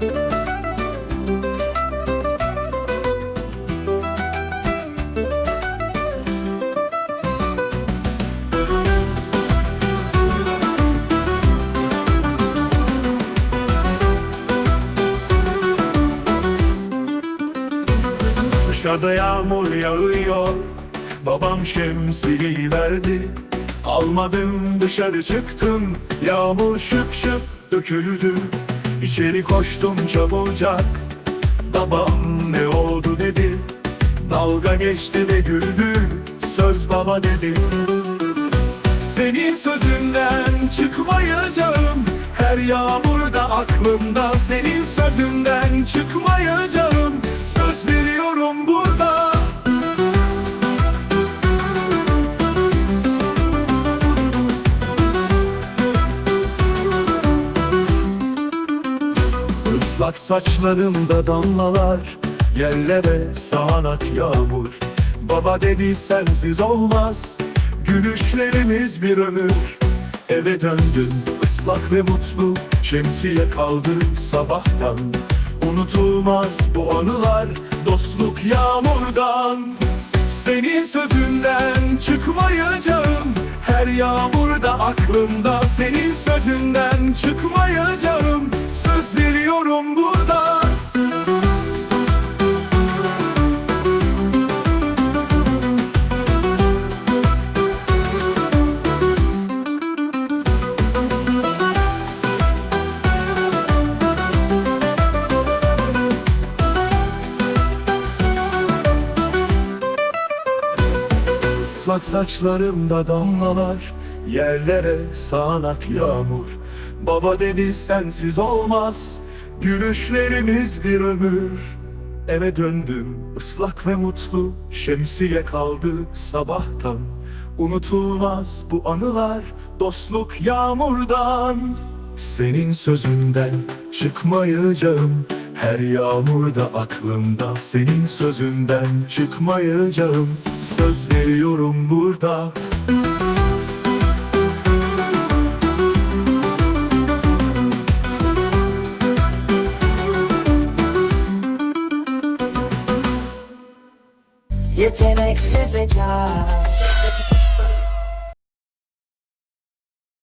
Dışarıda yağmur yağıyor. Babam şemsiyeyi verdi. Almadım dışarı çıktım. Yağmur şıp şıp döküldü İçeri koştum çabucak. Babam ne oldu dedi. Dalga geçti ve güldü. Söz baba dedi. Senin sözünden çıkmayacağım. Her yağmurda aklımda. Senin sözünden çıkmayacağım Islak saçlarımda damlalar Yerlere sağanak yağmur. Baba dedi sensiz olmaz Gülüşlerimiz bir ömür. Eve döndüm ıslak ve mutlu Şemsiye kaldı sabahtan. Unutulmaz bu anılar Dostluk yağmurdan. Senin sözünden çıkmayacağım. Her yağmurda aklımda Senin sözünden çıkmayacağım. Söz veriyorum burada Islak saçlarımda damlalar Yerlere sağanak yağmur. Baba dedi sensiz olmaz Gülüşlerimiz bir ömür. Eve döndüm ıslak ve mutlu Şemsiye kaldı sabahtan. Unutulmaz bu anılar Dostluk yağmurdan. Senin sözünden çıkmayacağım Her yağmurda aklımda Senin sözünden çıkmayacağım. Söz veriyorum burada. Yetenek ve zeka